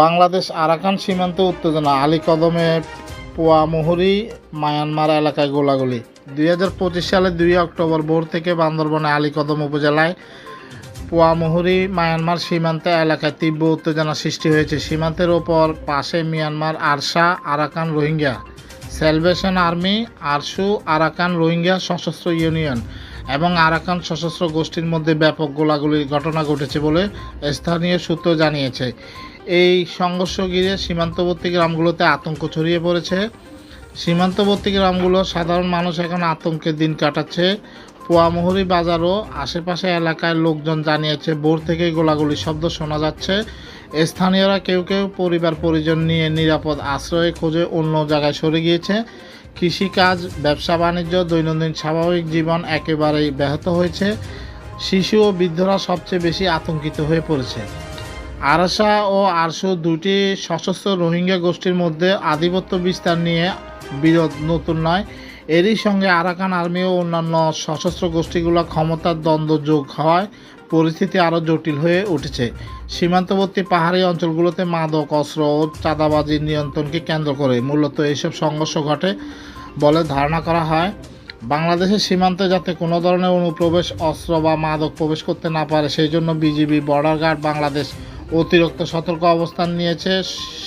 Bangladesh Arakan সীমান্তে উত্তেজনা। আলী কদমে পোয়ামুহুরি মায়ানমার এলাকায় গোলাগুলি। দুই হাজার পঁচিশ সালের দুই অক্টোবর ভোর থেকে বান্দরবনে আলী কদম উপজেলায় পোয়ামুহুরি মায়ানমার সীমান্তে এলাকায় তীব্র উত্তেজনা সৃষ্টি হয়েছে। সীমান্তের ওপর পাশে Myanmar ARSA Arakan Rohingya. Salvation army আরশু Arakan Rohingya সশস্ত্র ইউনিয়ন। এবং আরাকান সশস্ত্র গোষ্ঠীর মধ্যে ব্যাপক গোলাগুলির ঘটনা ঘটেছে বলে স্থানীয় সূত্র জানিয়েছে। এই সংঘর্ষ ঘিরে সীমান্তবর্তী গ্রামগুলোতে আতঙ্ক ছড়িয়ে পড়েছে। সীমান্তবর্তী গ্রামগুলো সাধারণ মানুষ এখন আতঙ্কের দিন কাটাচ্ছে। পোয়ামুহুরি বাজার ও আশেপাশে এলাকায় লোকজন জানিয়েছে, ভোর থেকেই গোলাগুলির শব্দ শোনা যাচ্ছে। স্থানীয়রা কেউ কেউ পরিবার পরিজন নিয়ে নিরাপদ আশ্রয়ে খোঁজে অন্য জায়গায় সরে গিয়েছে। কৃষিকাজ, ব্যবসা বাণিজ্য, দৈনন্দিন স্বাভাবিক জীবন একেবারেই ব্যাহত হয়েছে। শিশু ও বৃদ্ধরা সবচেয়ে বেশি আতঙ্কিত হয়ে পড়েছে। আরসা ও আরশু দুটি সশস্ত্র রোহিঙ্গা গোষ্ঠীর মধ্যে আধিপত্য বিস্তার নিয়ে বিরোধ নতুন নয়। এরই সঙ্গে আরাকান আর্মি ও অন্যান্য সশস্ত্র গোষ্ঠীগুলো ক্ষমতার দ্বন্দ্ব যোগ হওয়ায় পরিস্থিতি আরও জটিল হয়ে উঠেছে। সীমান্তবর্তী পাহাড়ি অঞ্চলগুলোতে মাদক, অস্ত্র ও চাঁদাবাজির নিয়ন্ত্রণকে কেন্দ্র করে মূলত এইসব সংঘর্ষ ঘটে বলে ধারণা করা হয়। বাংলাদেশের সীমান্তে যাতে কোনো ধরনের অনুপ্রবেশ, অস্ত্র বা মাদক প্রবেশ করতে না পারে, সেই জন্য বিজিবি বর্ডার গার্ড বাংলাদেশ অতিরিক্ত সতর্ক অবস্থান নিয়েছে।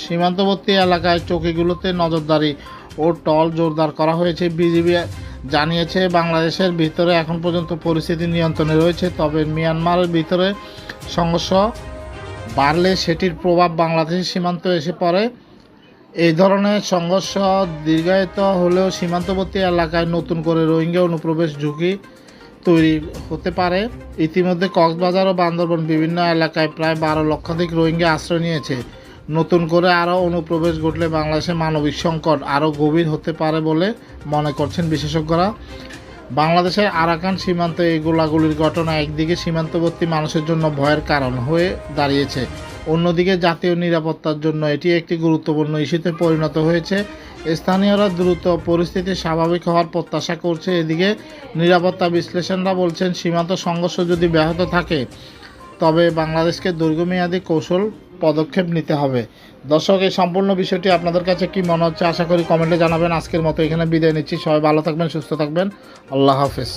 সীমান্তবর্তী এলাকায় চৌকিগুলোতে নজরদারি ও টল জোরদার করা হয়েছে। বিজিবি জানিয়েছে, বাংলাদেশের ভিতরে এখন পর্যন্ত পরিস্থিতি নিয়ন্ত্রণে রয়েছে, তবে মিয়ানমারের ভিতরে সংঘর্ষ বাড়লে সেটির প্রভাব বাংলাদেশের সীমান্ত এসে পড়ে। এই ধরনের সংঘর্ষ দীর্ঘায়িত হলেও সীমান্তবর্তী এলাকায় নতুন করে রোহিঙ্গা অনুপ্রবেশ ঝুঁকি তৈরি হতে পারে। ইতিমধ্যে কক্সবাজার ও বান্দরবন বিভিন্ন এলাকায় প্রায় বারো লক্ষাধিক রোহিঙ্গা আশ্রয় নিয়েছে। নতুন করে আরও অনুপ্রবেশ ঘটলে বাংলাদেশে মানবিক সংকট আরও গভীর হতে পারে বলে মনে করছেন বিশেষজ্ঞরা। বাংলাদেশের আরাকান সীমান্তে এই গোলাগুলির ঘটনা একদিকে সীমান্তবর্তী মানুষের জন্য ভয়ের কারণ হয়ে দাঁড়িয়েছে, অন্যদিকে জাতীয় নিরাপত্তার জন্য এটি একটি গুরুত্বপূর্ণ ইস্যুতে পরিণত হয়েছে। স্থানীয়রা দ্রুত পরিস্থিতি স্বাভাবিক হওয়ার প্রত্যাশা করছে। এদিকে নিরাপত্তা বিশ্লেষণরা বলছেন, সীমান্ত সংঘর্ষ যদি ব্যাহত থাকে, তবে বাংলাদেশকে দীর্ঘমেয়াদী কৌশল পদক্ষেপ নিতে হবে। দর্শক, এই সম্পূর্ণ বিষয়টি আপনাদের কাছে কি মনে হচ্ছে আশা করি কমেন্টে জানাবেন। আজকের মতো এখানে বিদায় নিচ্ছি। সবাই ভালো থাকবেন, সুস্থ থাকবেন। আল্লাহ হাফেজ।